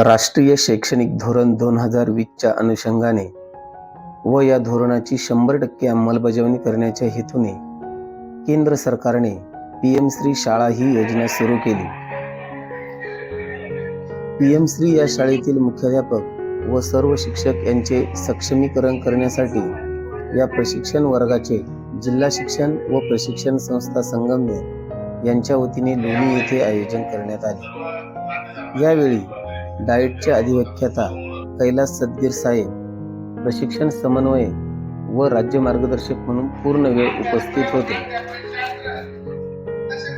राष्ट्रीय शैक्षणिक धोरण दोन हजार वीसच्या अनुषंगाने व या धोरणाची शंभर टक्के अंमलबजावणी करण्याच्या हेतूने केंद्र सरकारने पी एम श्री शाळा ही योजना सुरू केली. पी एम श्री या शाळेतील मुख्याध्यापक व सर्व शिक्षक यांचे सक्षमीकरण करण्यासाठी या प्रशिक्षण वर्गाचे जिल्हा शिक्षण व प्रशिक्षण संस्था संगमनेर यांच्या वतीने लोणी येथे आयोजन करण्यात आले. यावेळी डाएटचे अधिव्याख्याता कैलास सद्गीर साहेब प्रशिक्षण समन्वय व राज्य मार्गदर्शक म्हणून पूर्ण वेळ उपस्थित होते.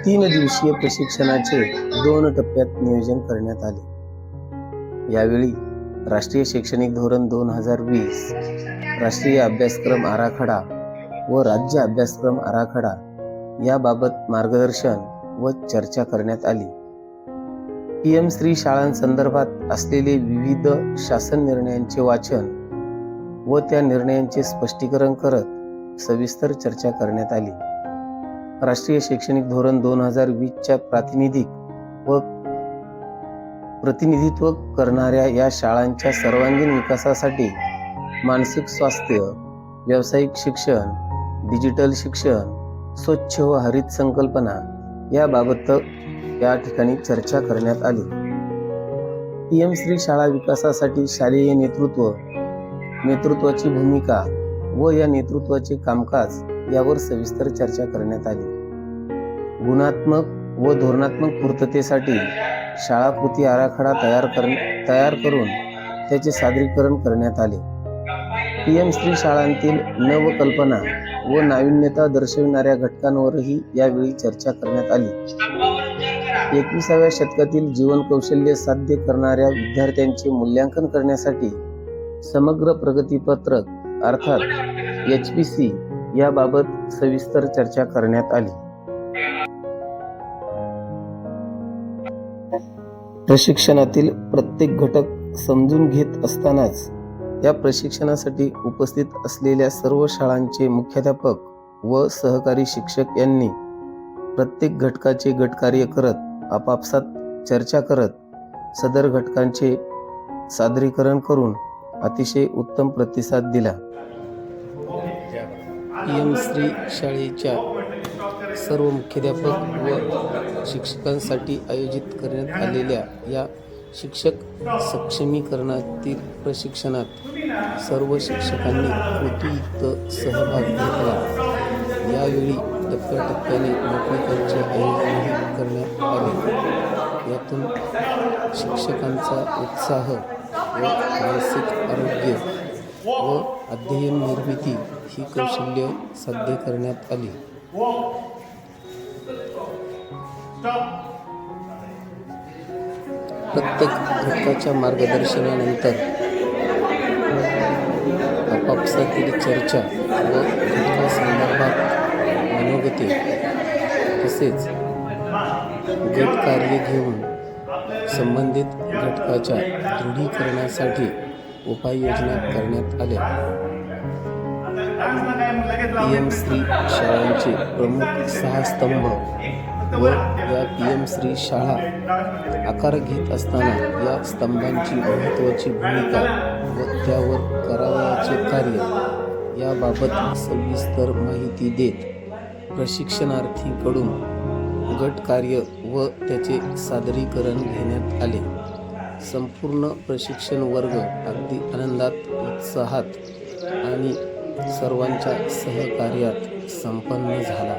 तीन दिवसीय प्रशिक्षणाचे दोन टप्प्यात नियोजन करण्यात आले. यावेळी राष्ट्रीय शैक्षणिक धोरण दोन हजार वीस राष्ट्रीय अभ्यासक्रम आराखडा व राज्य अभ्यासक्रम आराखडा याबाबत मार्गदर्शन व चर्चा करण्यात आली. पी एम श्री शाळांसंदर्भात असलेले विविध शासन निर्णयांचे वाचन व त्या निर्णयांचे स्पष्टीकरण करत सविस्तर चर्चा करण्यात आली. राष्ट्रीय शैक्षणिक धोरण दोन हजार वीसच्या प्रातिनिधिक व प्रतिनिधित्व करणाऱ्या या शाळांच्या सर्वांगीण विकासासाठी मानसिक स्वास्थ्य व्यावसायिक शिक्षण डिजिटल शिक्षण स्वच्छ व हरित संकल्पना याबाबत या ठिकाणी चर्चा करण्यात आली. पी एम श्री शाळा विकासासाठी शालेय नेतृत्व नेतृत्वाची भूमिका व या नेतृत्वाचे कामकाज यावर सविस्तर चर्चा करण्यात आली. गुणात्मक व धोरणात्मक पूर्ततेसाठी शाळा कृती आराखडा तयार कर तयार करून त्याचे सादरीकरण करण्यात आले. पी एम श्री शाळांतील नवकल्पना व नाविन्यता दर्शविणाऱ्या घटकांवरही यावेळी चर्चा करण्यात आली. एकविसाव्या शतकातील जीवन कौशल्य साध्य करणाऱ्या विद्यार्थ्यांचे मूल्यांकन करण्यासाठी समग्र प्रगतीपत्रक अर्थात एच पी सी याबाबत सविस्तर चर्चा करण्यात आली. प्रशिक्षणातील प्रत्येक घटक समजून घेत असतानाच या प्रशिक्षणासाठी उपस्थित असलेल्या सर्व शाळांचे मुख्याध्यापक व सहकारी शिक्षक यांनी प्रत्येक घटकाचे गटकार्य करत आपापसात चर्चा करत सदर घटकांचे सादरीकरण करून अतिशय उत्तम प्रतिसाद दिला. एम श्री शाळेच्या सर्व मुख्याध्यापक व शिक्षकांसाठी आयोजित करण्यात आलेल्या या शिक्षक सक्षमीकरणातील प्रशिक्षणात सर्व शिक्षकांनी कृतीयुक्त सहभाग घेतला. यावेळी टप्प्याटप्प्याने नोकरीकांचे आयोजनही करण्यात आले यातून शिक्षकांचा उत्साह व मानसिक आरोग्य व अध्ययन निर्मिती ही कौशल्य साध्य करण्यात आली. प्रत्येक घटकाच्या मार्गदर्शनानंतर आपापसातील चर्चा व घटकासंदर्भात मनोगते तसेच गटकार्य घेऊन संबंधित घटकाच्या दृढीकरणासाठी उपाययोजना करण्यात आल्या. पी एम श्री शाळांचे प्रमुख सहा स्तंभ व या पी एम श्री शाळा आकार घेत असताना या स्तंभांची महत्त्वाची भूमिका व त्यावर करावयाचे कार्य याबाबत सविस्तर माहिती देत प्रशिक्षणार्थीकडून गट कार्य व त्याचे सादरीकरण घेण्यात आले. संपूर्ण प्रशिक्षण वर्ग अगदी आनंदात उत्साहात आणि सर्वांच्या सहकार्यात संपन्न झाला.